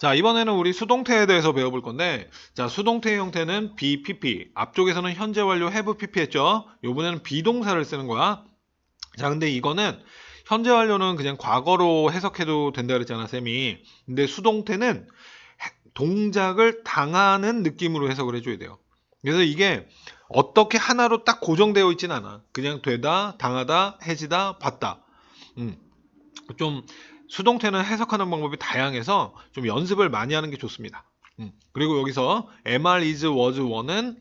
자, 이번에는 우리 수동태에 대해서 배워볼 건데, 자, 수동태 형태는 BPP. 앞쪽에서는 현재 완료 have PP 했죠? 요번에는 비동사를 쓰는 거야. 자, 근데 이거는 현재 완료는 그냥 과거로 해석해도 된다 그랬잖아, 쌤이. 근데 수동태는 해- 동작을 당하는 느낌으로 해석을 해줘야 돼요. 그래서 이게 어떻게 하나로 딱 고정되어 있진 않아. 그냥 되다, 당하다, 해지다, 받다. 음. 좀 수동태는 해석하는 방법이 다양해서 좀 연습을 많이 하는 게 좋습니다. 음. 그리고 여기서 MR is was were는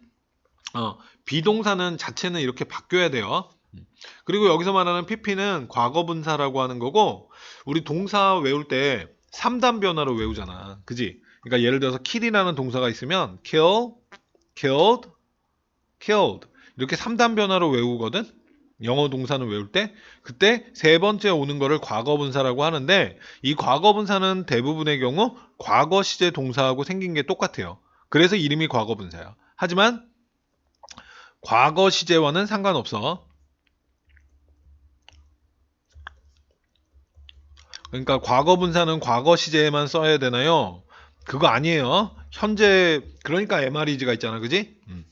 어, 비동사는 자체는 이렇게 바뀌어야 돼요. 음. 그리고 여기서 말하는 PP는 과거 분사라고 하는 거고 우리 동사 외울 때 3단 변화로 외우잖아. 그지? 그러니까 예를 들어서 kill이라는 동사가 있으면 kill, killed, killed 이렇게 3단 변화로 외우거든. 영어 동사는 외울 때 그때 세 번째 오는 거를 과거 분사라고 하는데 이 과거 분사는 대부분의 경우 과거 시제 동사하고 생긴 게 똑같아요. 그래서 이름이 과거 분사야. 하지만 과거 시제와는 상관없어. 그러니까 과거 분사는 과거 시제에만 써야 되나요? 그거 아니에요. 현재 그러니까 MR이즈가 있잖아. 그지? 음.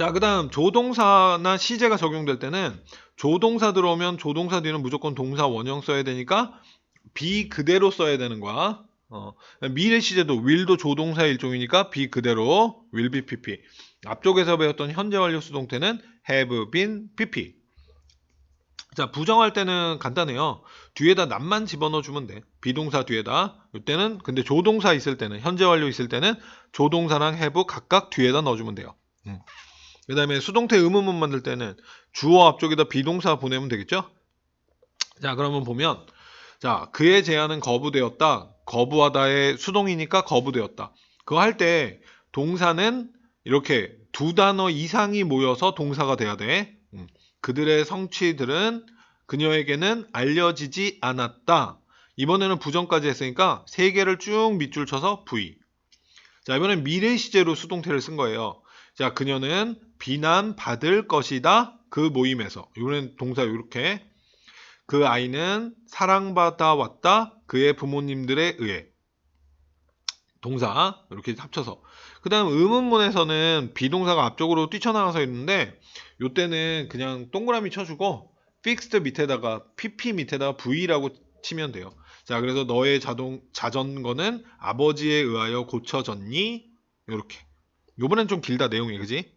자, 그 다음 조동사나 시제가 적용될 때는 조동사 들어오면 조동사 뒤는 무조건 동사 원형 써야 되니까 be 그대로 써야 되는 거야. 어, 미래 시제도 will도 조동사의 일종이니까 be 그대로 will be pp. 앞쪽에서 배웠던 현재 완료 수동태는 have been pp. 자, 부정할 때는 간단해요. 뒤에다 남만 집어넣어 주면 돼. 비동사 뒤에다. 이때는 근데 조동사 있을 때는 현재 완료 있을 때는 조동사랑 have 각각 뒤에다 넣어 주면 돼요. 음. 그 다음에 수동태 의문문 만들 때는 주어 앞쪽에다 비동사 보내면 되겠죠? 자, 그러면 보면, 자, 그의 제안은 거부되었다. 거부하다의 수동이니까 거부되었다. 그거 할 때 동사는 이렇게 두 단어 이상이 모여서 동사가 돼야 돼. 음. 그들의 성취들은 그녀에게는 알려지지 않았다. 이번에는 부정까지 했으니까 세 개를 쭉 밑줄 쳐서 V. 자, 이번엔 미래 시제로 수동태를 쓴 거예요. 자, 그녀는 비난받을 것이다. 그 모임에서. 이번엔 동사 이렇게. 그 아이는 사랑받아 왔다. 그의 부모님들에 의해. 동사 이렇게 합쳐서. 그 다음 의문문에서는 비동사가 앞쪽으로 뛰쳐나가서 있는데 요때는 그냥 동그라미 쳐주고 fixed 밑에다가 pp 밑에다가 v라고 치면 돼요. 자, 그래서 너의 자동 자전거는 아버지에 의하여 고쳐졌니? 이렇게. 요번엔 좀 길다 내용이 그지?